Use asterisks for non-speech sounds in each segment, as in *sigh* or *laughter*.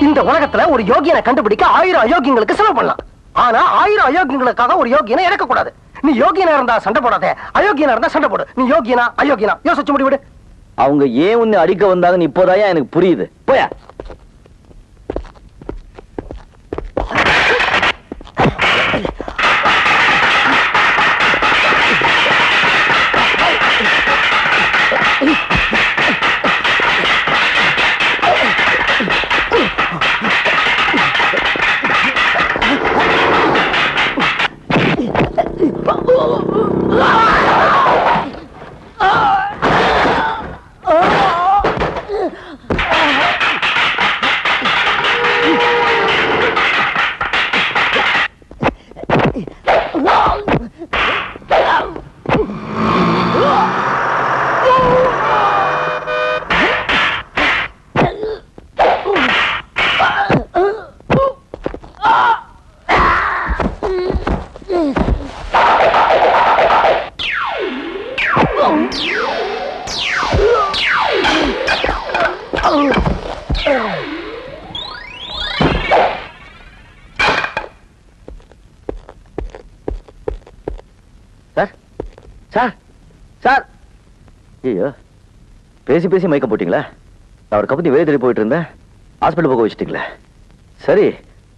இந்த உலகத்துல ஒரு யோகியனை கண்டுபிடிக்க ஆயிரம் அயோக்கியங்களுக்கு செலவு பண்ணலாம். ஆனா ஆயிரம் அயோக்கியங்களுக்காக ஒரு யோகியனை இறக்க கூடாது நீ யோகியனா இருந்தா சண்டை போடாத. அயோக்கியனா இருந்தா சண்டை போடு. நீ யோகியனா அயோக்கியனா? யோசிச்சு முடிவிடு அவங்க ஏன் உன்னை அடிக்க வந்தாங்கன்னு இப்போதான் எனக்கு புரியுது. போயா. Sir sir. ஐயோ பேசி பேசி மயக்கம் போட்டீங்களா? நான் ஒரு கப்பத்தி வெளியே தேடி போயிட்டு இருந்தேன் ஹாஸ்பிட்டல் போக வச்சுட்டீங்களே. சரி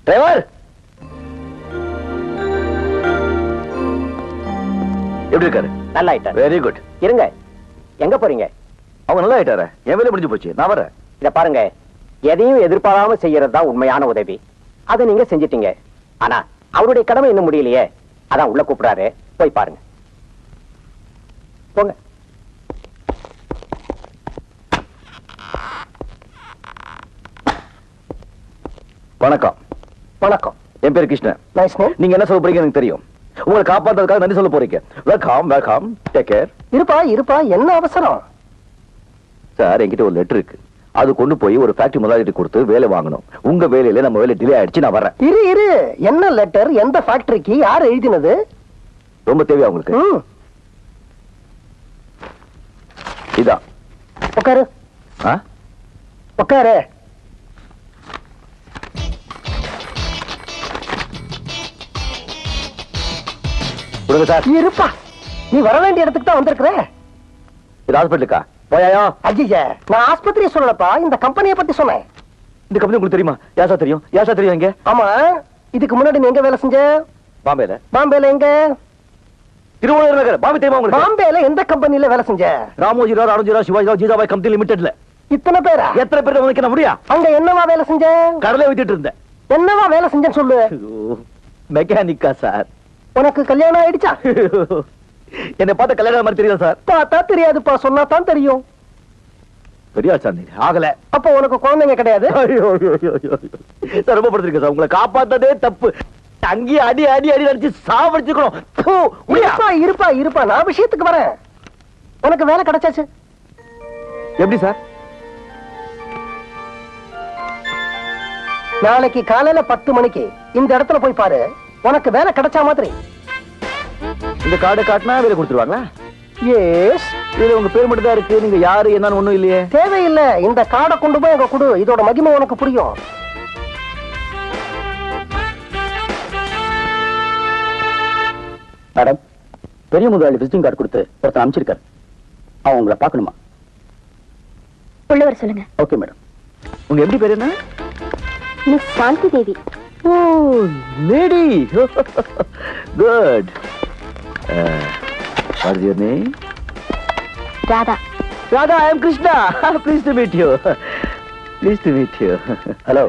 டிரைவர்! எப்படி இருக்காரு? நல்லா ஆயிட்டாரு வெரி குட் இருங்க. எங்க போறீங்க? அவங்க நல்லா ஆயிட்டாரு என் வேலை முடிஞ்சு போச்சு. நான் வரேன். இத பாருங்க. எதையும் எதிர்பாராம செய்யறது தான் உண்மையான உதவி. அதை நீங்க செஞ்சிட்டீங்க. ஆனா அவருடைய கடமை இன்னும் முடியலையே. அதான் உள்ள கூப்பிடாரு போய் பாருங்க. போங்க. வணக்கம். வணக்கம். என் பேர் கிருஷ்ணன். நைஸ் நேம் நீங்க என்ன சொல்ல போறீங்க எனக்கு தெரியும். உங்களை காப்பாத்துறதுக்காக நன்றி சொல்ல போறீங்க. வெல்கம் வெல்கம் டேக் கேர் இருப்பா இருப்பா. என்ன அவசரம்? சார் என்கிட்ட ஒரு லெட்டர் இருக்கு. அது கொண்டு போய் ஒரு ஃபேக்டரி முதலாளிட்டு கொடுத்து வேலை வாங்கணும். உங்க வேலையில நம்ம வேலை டிலே ஆயிடுச்சு நான் வரேன் இரு இரு. என்ன லெட்டர் எந்த ஃபேக்டரிக்கு யார் எழுதினது? ரொம்ப தேவையா உங்களுக்கு ம், இதான் உட்காரு? உட்காரு கொடுங்க சார். இருப்பா. நீ வர வேண்டிய இடத்துக்கு தான் வந்திருக்கிற. இது ஹாஸ்பிட்டலுக்கா? போயாயா? ஐய நான் ஆஸ்பத்திரியை சொல்லலப்பா. இந்த கம்பெனியை பத்தி சொன்னேன். இந்த கம்பெனி உங்களுக்கு தெரியுமா? யாசா தெரியும்? யாசா தெரியும் இங்க? ஆமா. இதுக்கு முன்னாடி நீ எங்க வேலை செஞ்ச? பாம்பேல. பாம்பேல எங்க? திருவள்ளுவர் நகர் பாம்பே தெரியுமா உங்களுக்கு? பாம்பேல எந்த கம்பெனில வேலை செஞ்ச? ராமோஜி ராவ் அருண்ஜி ராவ் சிவாஜி ராவ் ஜீதாபாய் கம்பெனி லிமிடெட்ல இத்தனை பேரா? எத்தனை பேர் வந்து முடியா அங்க என்னவா வேலை செஞ்ச? கடலை வித்துட்டு இருந்தேன். என்னவா வேலை செஞ்சேன்னு சொல்லு. மெக்கானிக்கா சார். உனக்கு கல்யாணம் ஆயிடுச்சா? என்னை பார்த்த கல்யாணம் மாதிரி தெரியுதா சார்? பார்த்தா தெரியாதுப்பா சொன்னா தான் தெரியும். பெரிய ஆகல. அப்ப உனக்கு குழந்தைங்க கிடையாது. சார் ரொம்ப படுத்திருக்கேன் சார். உங்களை காப்பாத்ததே தப்பு. அங்கேயே அடி அடி அடி அடிச்சு சாவடிச்சுக்கணும்? இருப்பா இருப்பா இருப்பா. நான் விஷயத்துக்கு வரேன். உனக்கு வேலை கிடைச்சாச்சு? எப்படி சார்? நாளைக்கு காலையில பத்து மணிக்கு இந்த இடத்துல போய் பாரு. உனக்கு வேலை கிடைச்சா மாதிரி. இந்த கார்டை காட்டினா வேலை கொடுத்துருவாங்களா? எஸ் இதுல உங்க பேர் மட்டும் தான் இருக்கு. நீங்க யாரு என்னன்னு ஒண்ணும் இல்லையே. தேவையில்லை. இந்த கார்டை கொண்டு போய் அங்க கொடு. இதோட மகிமை உனக்கு புரியும். மேடம் பெரிய முதலாளி விசிட்டிங் கார்டு கொடுத்து ஒருத்தன் அனுப்பிச்சிருக்காரு. அவன் உங்களை பார்க்கணுமா? உள்ளவர் சொல்லுங்க. Okay madam. உங்க எப்படி பேர் என்ன? Miss Shanti Devi. Oh lady good what is your name Radha. Radha I am Krishna please to meet you please to meet you hello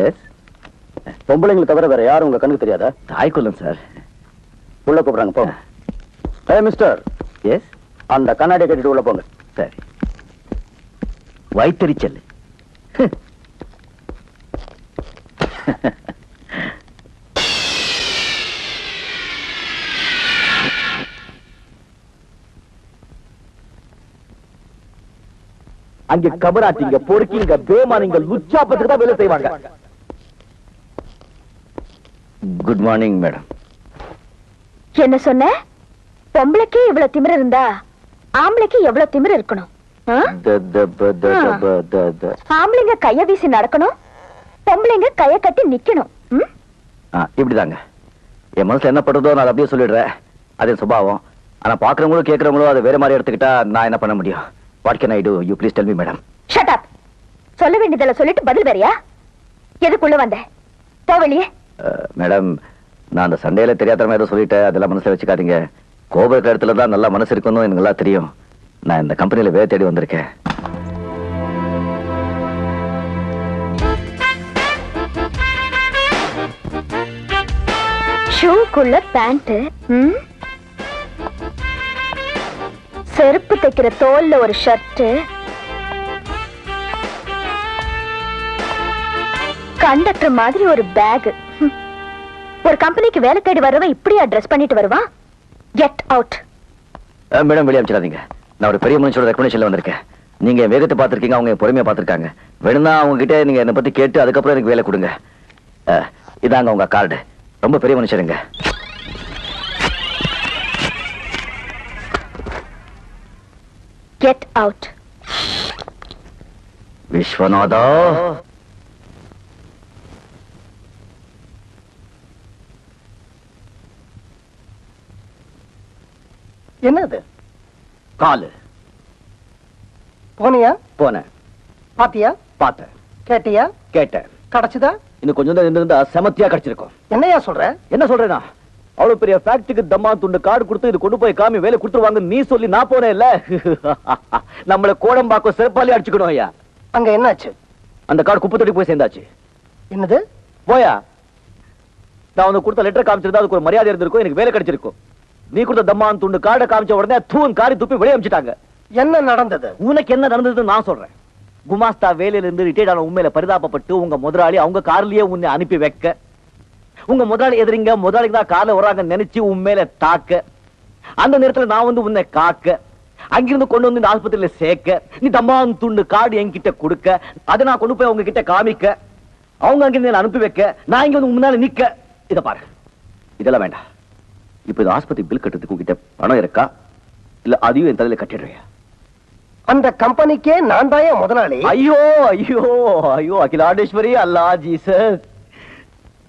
yes பொம்பளைங்களை தவிர வேற யாரும் உங்க கண்ணுக்கு தெரியாதா? தாய்க்குள்ளம் சார் உள்ள கூப்பிடுறாங்க போங்க. ஏ மிஸ்டர் எஸ் அந்த கண்ணாடியை கட்டிட்டு உள்ள போங்க. சரி. வைத்தறிச்சல். அங்க கபராட்டிங்க பொறுக்கிங்க பேமானிங்க லுச்சாப்பத்துக்கு தான் வேலை செய்வாங்க. குட் மார்னிங் மேடம் என்ன சொன்ன? பொம்பளைக்கு இவ்வளவு திமிரு இருந்தா ஆம்பளைக்கு எவ்வளவு திமிரு இருக்கணும்? ஆம்பளைங்க கைய வீசி நடக்கணும் பொம்பளைங்க கைய கட்டி நிக்கணும். இப்படிதாங்க. என் மனசுல என்ன படுறதோ நான் அப்படியே சொல்லிடுறேன். அது சுபாவம். ஆனா பாக்குறவங்களும் கேட்கறவங்களும் அதை வேற மாதிரி எடுத்துக்கிட்டா நான் என்ன பண்ண முடியும்? What can I do you please tell me madam Shut up. சொல்ல வேண்டியதுல சொல்லிட்டு பதில் வேறியா? எதுக்குள்ள வந்த? போ வெளியே. மேடம் நான் அந்த சண்டையில தெரியாதரமா ஏதோ சொல்லிட்டேன். அதெல்லாம் மனசுல வச்சுக்காதீங்க. கோபுர இடத்துல தான் நல்லா மனசு இருக்குன்னு எனக்கு நல்லா தெரியும். நான் இந்த கம்பெனியில வேலை தேடி வந்திருக்கேன். ஷூக்குள்ள பேண்ட் செருப்பு தைக்கிற தோல்ல ஒரு ஷர்ட் கண்டக்டர் மாதிரி ஒரு பேக். ஒரு கம்பெனிக்கு வேலை தேடி வரவன் இப்படியா ட்ரெஸ் பண்ணிட்டு வருவான் கெட் அவுட் மேடம் வெளியே அமைச்சிடாதீங்க. நான் ஒரு பெரிய மனுஷோட ரெக்கமெண்டேஷன்ல வந்திருக்கேன். நீங்க என் வேகத்தை பார்த்திருக்கீங்க அவங்க என் பொறுமையா பார்த்திருக்காங்க. வேணும்னா அவங்க கிட்ட நீங்க என்னை பத்தி கேட்டு அதுக்கப்புறம் எனக்கு வேலை கொடுங்க. இதாங்க உங்க கார்டு ரொம்ப பெரிய மனுஷருங்க. கெட் அவுட் விஸ்வநாதா? என்னது? காலு. போனியா? போனேன். பாத்தியா? பார்த்தேன். கேட்டியா? கேட்டேன். கிடைச்சுதா? இன்னும் கொஞ்சம் தான் இருந்திருந்தா செமத்தியா கிடைச்சிருக்கும். என்னையா சொல்ற? என்ன சொல்றேனா? அவ்வளவு பெரிய ஃபேக்டரிக்கு தம்மா துண்டு கார்டு கொடுத்து இது கொண்டு போய் காமி வேலை கொடுத்துருவாங்க நீ சொல்லி நான் போனேன் இல்ல *laughs* நம்மள கோடம்பாக்கம் சிறப்பாலே அடிச்சுக்கணும் ஐயா. அங்க என்னாச்சு? அந்த கார்டு குப்பை தொட்டி போய் சேர்ந்தாச்சு. என்னது? போயா? நான் உனக்கு கொடுத்த லெட்டர் காமிச்சிருந்தா அதுக்கு ஒரு மரியாதை இருந்திருக்கும் எனக்கு வேலை கிடைச்சிருக்கும். நீ கொடுத்த தம்மான் துண்டு கார்டை காமிச்ச உடனே தூண் காரி துப்பி வெளியே அமிச்சிட்டாங்க. என்ன நடந்தது? உனக்கு என்ன நடந்ததுன்னு நான் சொல்றேன். குமாஸ்தா வேலையில இருந்து ரிட்டையர்ட் ஆன உண்மையில பரிதாபப்பட்டு உங்க முதலாளி அவங்க கார்லயே உன்னை அனுப்பி வைக்க. உங்க முதலாளி எதிரிங்க முதலாளிக்கு தான் கார்ல வர்றாங்கன்னு நினைச்சு உண்மையில தாக்க. அந்த நேரத்துல நான் வந்து உன்னை காக்க. அங்கிருந்து கொண்டு வந்து இந்த ஆஸ்பத்திரியில சேர்க்க. நீ தம்மான் துண்டு கார்டு என்கிட்ட கொடுக்க. அதை நான் கொண்டு போய் அவங்க கிட்ட காமிக்க. அவங்க அங்கிருந்து அனுப்பி வைக்க. நான் இங்க வந்து முன்னால நிக்க. இத பாரு. இதெல்லாம் வேண்டாம். இப்ப இந்த ஆஸ்பத்திரி பில் கட்டுறதுக்கு உங்ககிட்ட பணம் இருக்கா? இல்ல அதையும் என் தலையில கட்டிடுறியா? அந்த கம்பெனிக்கே நான் தாயா முதலாளி. ஐயோ ஐயோ ஐயோ அகிலாண்டேஸ்வரி அல்லா ஜீசஸ்.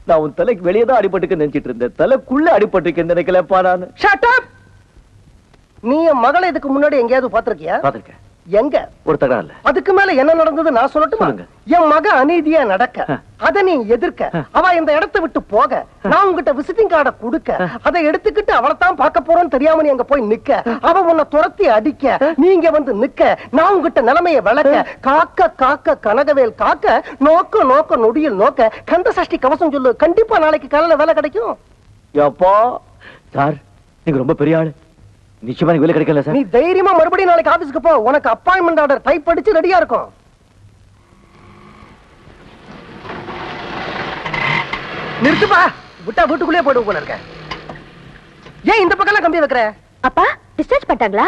நான் உன் தலைக்கு வெளியே தான் அடிபட்டுக்கு நினைச்சிட்டு இருந்தேன். தலைக்குள்ள அடிபட்டுக்கு நினைக்கலப்பா நான். Shut up! நீ என் மகளை இதுக்கு முன்னாடி எங்கேயாவது பாத்திருக்கியா பாத்திருக்கேன் எங்க? ஒரு தகராறு அதுக்கு மேல என்ன நடந்தது நான் சொல்லட்டுமா. என் மக அநீதியா நடக்க அத நீ எதிர்க்க அவ இந்த இடத்தை விட்டு போக நான் உன்கிட்ட விசிட்டிங் கார்டை கொடுக்க அதை எடுத்துக்கிட்டு அவளை தான் பார்க்க போறோம்னு தெரியாம நீ அங்க போய் நிக்க. அவ உன்னை துரத்தி அடிக்க நீங்க வந்து நிக்க. நான் உன்கிட்ட நிலைமைய விளக்க காக்க காக்க கனகவேல் காக்க நோக்க நோக்க நொடியில் நோக்க கந்த சஷ்டி கவசம் சொல்லு. கண்டிப்பா நாளைக்கு காலையில வேலை கிடைக்கும். அப்பா சார் நீங்க ரொம்ப பெரிய ஆளு. நிச்சயமா வேலை கிடைக்கல நீ சார் தைரியமா மறுபடியும் நாளைக்கு ஆபீஸ்க்கு போ. உனக்கு அப்பாயின்மெண்ட் ஆர்டர் டைப் அடிச்சு ரெடியா இருக்கும். நிறுத்துப்பா. விட்டா வீட்டுக்குள்ளே போயிடுவோம் போல இருக்க. ஏன் இந்த பக்கம் கம்பி வைக்கிற? அப்பா டிஸ்சார்ஜ் பண்ணிட்டாங்களா?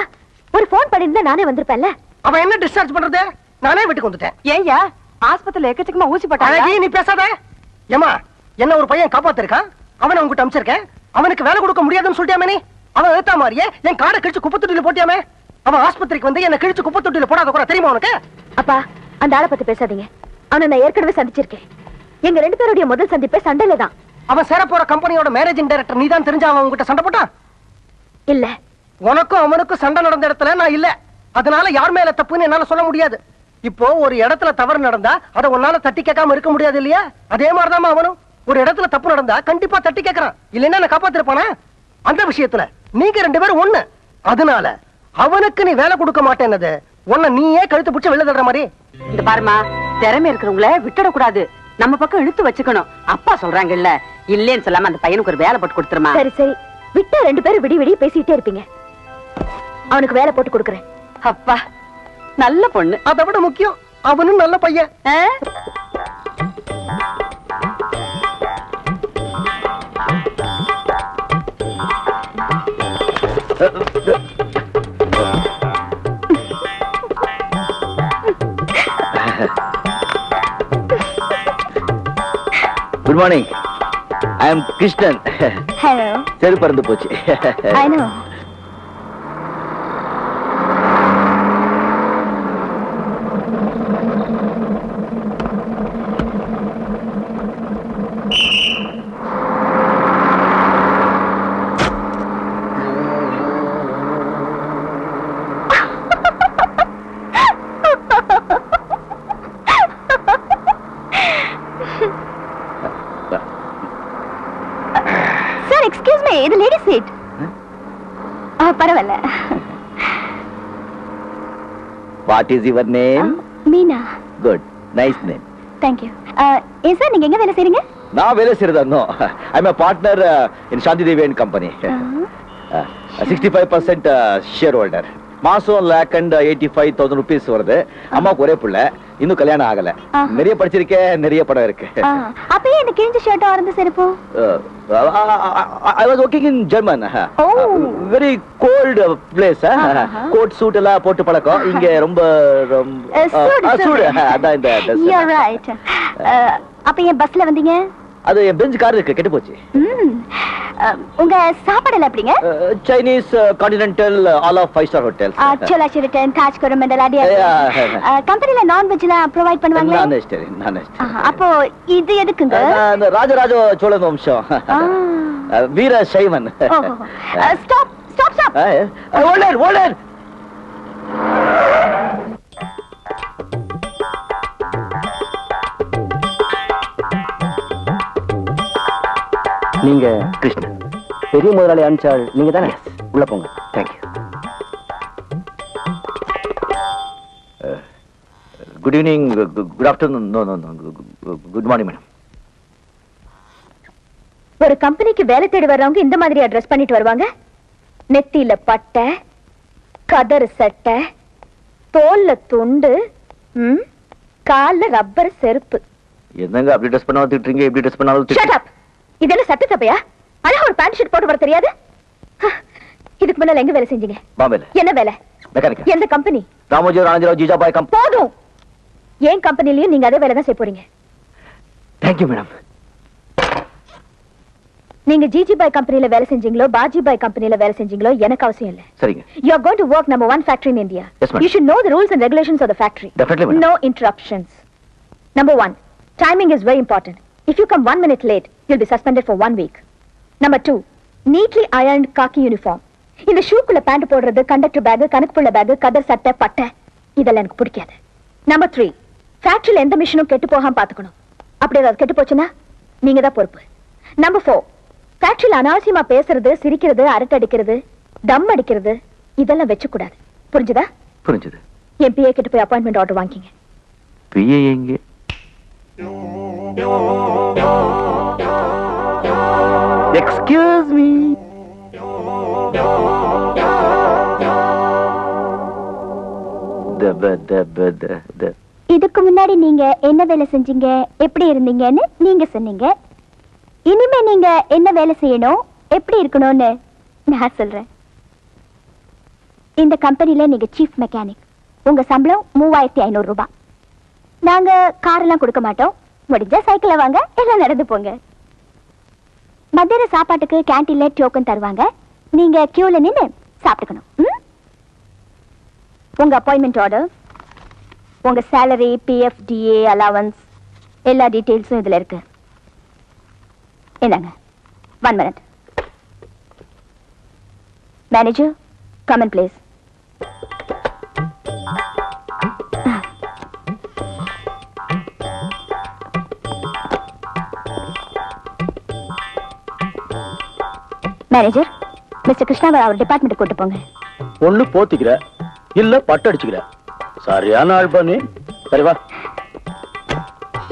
ஒரு ஃபோன் பண்ணிருந்தா நானே வந்திருப்பேன்ல. அவன் என்ன டிஸ்சார்ஜ் பண்றது? நானே வீட்டுக்கு வந்துட்டேன். ஏய்யா ஆஸ்பத்திரியில எக்கச்சக்கமா ஊசி போட்டாங்க. நீ பேசாத. ஏமா என்ன ஒரு பையன் காப்பாத்திருக்கான்? அவனை உங்ககிட்ட அமிச்சிருக்கேன். அவனுக்கு வேலை கொடுக்க முடியாதுன்னு சொல்லிட்டாமே நீ? அவன் ஏத்தா மாதிரியே என் காடை கிழிச்சு குப்பை தொட்டியில போட்டியாமே? அவன் ஆஸ்பத்திரிக்கு வந்து என்ன கிழிச்சு குப்பை தொட்டியில போடாத கூட தெரியுமா உனக்கு? அப்பா அந்த ஆளை பத்தி பேசாதீங்க. அவனை நான் ஏற்கனவே சந்திச்சிருக்கேன். எங்க ரெண்டு பேருடைய முதல் சந்திப்பே சண்டையில தான். அவன் சேர போற கம்பெனியோட மேனேஜிங் டைரக்டர் நீ தான் தெரிஞ்ச அவன் உங்ககிட்ட சண்டை போட்டான் இல்ல. உனக்கும் அவனுக்கும் சண்டை நடந்த இடத்துல நான் இல்ல. அதனால யார் மேல தப்புன்னு என்னால சொல்ல முடியாது. இப்போ ஒரு இடத்துல தவறு நடந்தா அதை உன்னால தட்டி கேட்காம இருக்க முடியாது இல்லையா? அதே மாதிரிதான் அவனும். ஒரு இடத்துல தப்பு நடந்தா கண்டிப்பா தட்டி கேட்கறான். இல்லைன்னா நான் காப்பாத்திருப்பானா? அந்த விஷயத்துல நீங்க ரெண்டு பேரும் ஒண்ணு. அதனால அவனுக்கு நீ வேலை கொடுக்க மாட்டேன்னது உன்னை நீயே கழுத்து பிடிச்சு வெளில தடுற மாதிரி. இந்த பாருமா திறமை இருக்கிறவங்கள விட்டுட கூடாது. நம்ம பக்கம் இழுத்து வச்சுக்கணும். அப்பா சொல்றாங்கல்ல இல்லேன்னு சொல்லாம அந்த பையனுக்கு ஒரு வேலை போட்டு கொடுத்துருமா? சரி சரி. விட்டா ரெண்டு பேரும் விடி விடி பேசிட்டே இருப்பீங்க. அவனுக்கு வேலை போட்டு கொடுக்குறேன். அப்பா நல்ல பொண்ணு. அதை விட முக்கியம் அவனும் நல்ல பையன். Good morning I am Krishnan hello செரு பறந்து போச்சு. I no excuse lady seat பரவாயில்ல. What is your name Meena. Good nice name thank you ஏன் சார் நீங்க எங்க வேலை செய்றீங்க? நான் வேலை செய்யறது I am partner in Shanti Devi and company sixty five percent share holder மாசம் lakh and eighty five thousand rupees வருது அம்மாவுக்கு ஒரே பிள்ளை. இன்னும் கல்யாணம் ஆகல. நிறைய படிச்சிருக்கேன் நிறைய படம் இருக்கு. அப்பயே இந்த கிழிஞ்ச ஷர்ட்டும் ஆரம்ப செருப்பும் I was working in German. Very cold place. Coat suit எல்லாம் போட்டு பழக்கம். இங்க ரொம்ப ரொம்ப சூடு. அதான் இந்த. Uh, அப்ப ஏன் பஸ்ல வந்தீங்க? அது என் பெஞ்ச் கார் இருக்கு கெட்டு போச்சு. உங்க சாப்பாடுல எப்படிங்க? Chinese continental all of five star hotels Chola Sheraton Taj Coromandel Yeah. கம்பெனில நான்வெஜ்லாம் ப்ரொவைட் பண்ணுவாங்களா? நான் வெஜிடேரியன் நான் ஆஹா, அப்போ இது எதுக்குங்க? அந்த ராஜராஜ சோழன் வம்சம். வீர சைவன். Stop stop stop older older நீங்க கிருஷ்ணன். பெரிய முதலாளி அனுப்பிச்சாள் நீங்க தானே? உள்ள போங்க. Thank you good evening good afternoon no no no good morning madam ஒரு கம்பெனிக்கு வேலை தேடி வர்றவங்க இந்த மாதிரி அட்ரஸ் பண்ணிட்டு வருவாங்க? நெத்தியில பட்டை கதறு சட்டை தோல்ல துண்டு ம், கால்ல ரப்பர் செருப்பு. என்னங்க அப்படி ட்ரெஸ் பண்ணாலும் திட்டுறீங்க? இப்படி ட்ரெஸ் பண்ணாலும் ஷட் அப் இதெல்லாம் சட்ட சபையா அழகா ஒரு பேண்ட் ஷர்ட் போட்டு வர தெரியாது இதுக்கு முன்னால எங்க வேலை செஞ்சீங்க பாம்பேல என்ன வேலை எந்த கம்பெனி ராமோஜி ராஜராவ் ஜிஜாபாய் போதும் ஏன் கம்பெனிலயும் நீங்க அதே வேலை தான் செய்ய போறீங்க தேங்க்யூ மேடம் நீங்க ஜிஜி பாய் கம்பெனில வேலை செஞ்சீங்களோ பாஜி பாய் கம்பெனில வேலை செஞ்சீங்களோ எனக்கு அவசியம் இல்ல சரிங்க to work number one factory in India. Yes, madam. You should know the rules and regulations of the factory. Definitely, madam. No interruptions. Number one, timing is very important. If you come one minute late, you'll be suspended for one week. Number two, neatly ironed khaki uniform. இந்த ஷூக்குள்ள pant போடுறது conductor bag கணக்குப்புள்ள bag கதர் சட்டை பட்டை. இதெல்லாம் எனக்கு பிடிக்காது. நம்பர் த்ரீ ஃபேக்டரியில எந்த மிஷினும் கெட்டு போகாம பாத்துக்கணும். அப்படி ஏதாவது கெட்டு போச்சுன்னா நீங்க தான் பொறுப்பு. நம்பர் ஃபோர் ஃபேக்டரியில அனாவசியமா பேசுறது சிரிக்கிறது அரட்டை அடிக்கிறது தம் அடிக்கிறது இதெல்லாம் வச்சுக்கூடாது. புரிஞ்சுதா? புரிஞ்சுது. என் பிஏ கிட்ட போய் அப்பாயின்மெண்ட் ஆர்டர் வாங்கிங்க. பிஏ எங்கே? எக்ஸ்கியூஸ் மீ இதுக்கு முன்னாடி நீங்க என்ன வேலை செஞ்சீங்க? எப்படி இருந்தீங்கன்னு நீங்க சொன்னீங்க. இனிமே நீங்க என்ன வேலை செய்யணும்? எப்படி இருக்கணும்னு நான் சொல்றேன். இந்த கம்பெனில நீங்க சீஃப் மெக்கானிக் உங்க சம்பளம் மூவாயிரத்தி ஐநூறு ரூபாய். நாங்க கார் எல்லாம் கொடுக்க மாட்டோம். முடிஞ்சா சைக்கிள வாங்க எல்லாம் நடந்து போங்க. மத்தியான சாப்பாட்டுக்கு கேன்டீன்ல டோக்கன் தருவாங்க. நீங்க கியூல நின்னு சாப்பிட்டுக்கணும். உங்க அப்பாயின்மெண்ட் ஆர்டர் உங்க சேலரி பிஎஃப் டிஏ அலவன்ஸ் எல்லா டீட்டெயில்ஸும் இதுல இருக்கு. என்னங்க one minute manager come on please manager mister கிருஷ்ணாவை அவர் டிபார்ட்மெண்ட் கூட்டு போங்க. ஒண்ணு போத்திக்கிற இல்ல பட்டு அடிச்சுக்கிற. சரியான ஆள் பண்ணி. சரி வா.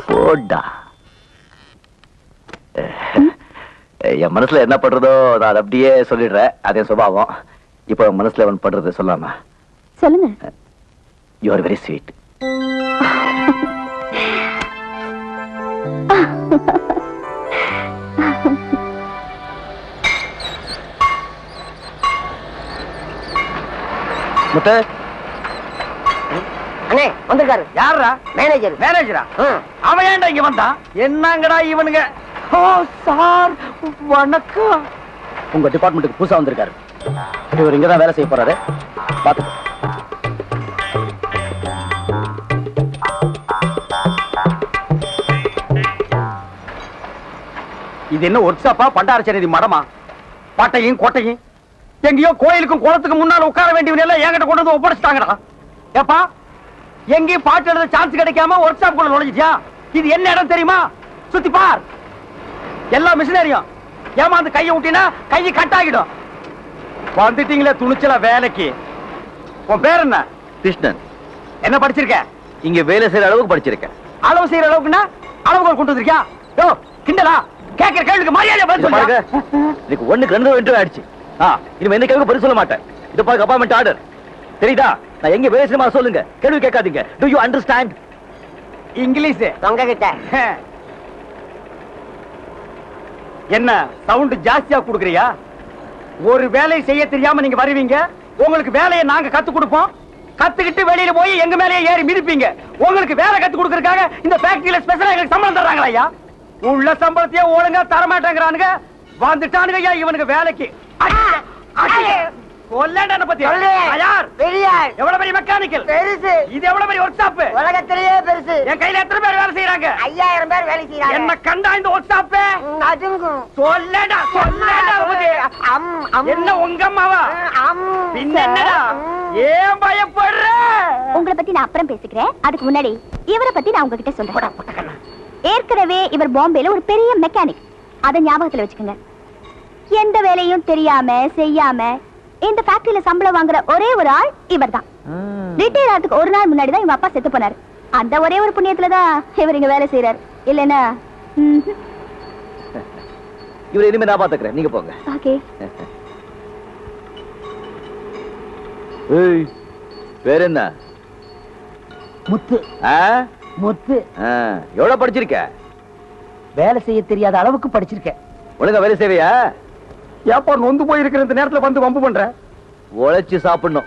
போடா. என் மனசுல என்ன படுறதோ நான் அப்படியே சொல்லிடுறேன். அதே சுபாவம். இப்போ என் மனசுல ஒன்று படுறது சொல்லாம சொல்லுங்க. You are very sweet Muthu. அண்ணே வந்திருக்காரு. யாரா மேனேஜர் மேனேஜரா அவன் ஏன்டா இங்க வந்தான் என்னங்கடா இவனுங்க? ஓ சார் வணக்கம். உங்க டிபார்ட்மெண்ட்டுக்கு புதுசா வந்திருக்காரு. இவர் இங்கதான் வேலை செய்ய போறாரு. பாத்து. இது என்ன ஒர்க்ஷாப்பா பண்டாரச்சேரி மடமா? பாட்டையும் கோட்டையும்? எங்கேயோ கோயிலுக்கும் குளத்துக்கு முன்னால உட்கார வேண்டியவங்க எல்லாம் என்கிட்ட கொண்டு வந்து ஒப்படைச்சிட்டாங்கடா. ஏப்பா எங்கேயும் பாட்டு எழுத சான்ஸ் கிடைக்காம ஒர்க் ஷாப் குள்ள நுழைஞ்சிட்டியா? இது என்ன இடம் தெரியுமா? சுத்தி பார். எல்லா மிஷினரியும் ஏமாந்து கையை விட்டினா கை கட்டாகிடும் வந்துட்டீங்களே துணிச்சலா வேலைக்கு. உன் பேர் என்ன? கிருஷ்ணன். என்ன படிச்சிருக்க? இங்க வேலை செய்யற அளவுக்கு படிச்சிருக்கேன் அளவு செய்யற அளவுக்குன்னா அளவுகோல் கொண்டு வந்திருக்கியா? யோ கிண்டலா? கேட்கிற கேள்விக்கு மரியாதை பதில் சொல்லுங்க எனக்கு ஒண்ணுக்கு ரெண்டு இன்டர்வியூ ஆயிடுச்சு. இனிமே எந்த கேள்வி பதில் சொல்ல மாட்டேன். இது பாருங்க அப்பாயின்மெண்ட் ஆர்டர் தெரியுதா? நான் எங்க செய்யணுமா சொல்லுங்க. கேள்வி கேட்காதீங்க. Do you understand English. தொங்க கிட்ட என்ன சவுண்ட் ஜாஸ்தியா குடுக்குறியா? ஒரு வேலையை செய்ய தெரியாம நீங்க வருவீங்க. உங்களுக்கு வேலையை நாங்க கத்து கொடுப்போம். கத்துக்கிட்டு வெளியில போய் எங்க மேலயே ஏறி மிதிப்பீங்க. உங்களுக்கு வேலை கத்து கொடுக்கறதுக்காக இந்த ஃபேக்டரியில ஸ்பெஷலா எங்களுக்கு சம்பளம் தர்றாங்களா ஐயா? உள்ள சம்பளத்தையே ஒழுங்கா தர மாட்டேங்கிறானுங்க வந்துட்டானுங்க ஐயா இவனுக்கு வேலைக்கு. அடி- அடி. கொல்லண்டா என்ன பத்தி. யார் பெரியார் எவ்வளவு பெரிய மெக்கானிக்கல்? பெருசு. இது எவ்வளவு பெரிய ஒர்க் ஷாப் உலகத்திலேயே பெருசு. என் கையில எத்தனை பேர் வேலை செய்யறாங்க ஐயாயிரம் பேர் வேலை என்ன கண்டா இந்த ஒர்க் ஷாப் அதுங்கும் சொல்லடா சொல்லடா பத்தி. என்ன உங்க அம்மாவா? பின்ன என்னடா? ஏன் பயப்படுற? உங்களை பத்தி நான் அப்புறம் பேசிக்கிறேன். அதுக்கு முன்னாடி இவரை பத்தி நான் உங்ககிட்ட சொல்றேன். ஏற்கனவே இவர் பாம்பேல ஒரு பெரிய மெக்கானிக் அத ஞாபகத்துல வச்சுக்கோங்க. எந்த வேலையும் தெரியாம செய்யாம இந்த ஃபேக்டரியில சம்பளம் வாங்குற ஒரே ஒரு ஆள் இவர்தான். ரிட்டையர் ஆகிறதுக்கு ஒரு நாள் முன்னாடி தான் இவங்க அப்பா செத்து போனாரு. அந்த ஒரே ஒரு புண்ணியத்துல தான் இவர் இங்க வேலை செய்யறாரு இல்லைன்னா இவரை இனிமே நான் பாத்துக்கிறேன் நீங்க போங்க. ஓகே ஏய் வேற என்ன? முத்து. ஆ? முத்து. ஆ, எவ்வளவு படிச்சிருக்க? வேலை செய்ய தெரியாத அளவுக்கு படிச்சிருக்கேன். ஒழுங்கா வேலை செய்வியா? ஏப்பா நொந்து போயிருக்கிற இந்த நேரத்துல வந்து வம்பு பண்ற? உழைச்சு சாப்பிடணும்.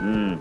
ம்.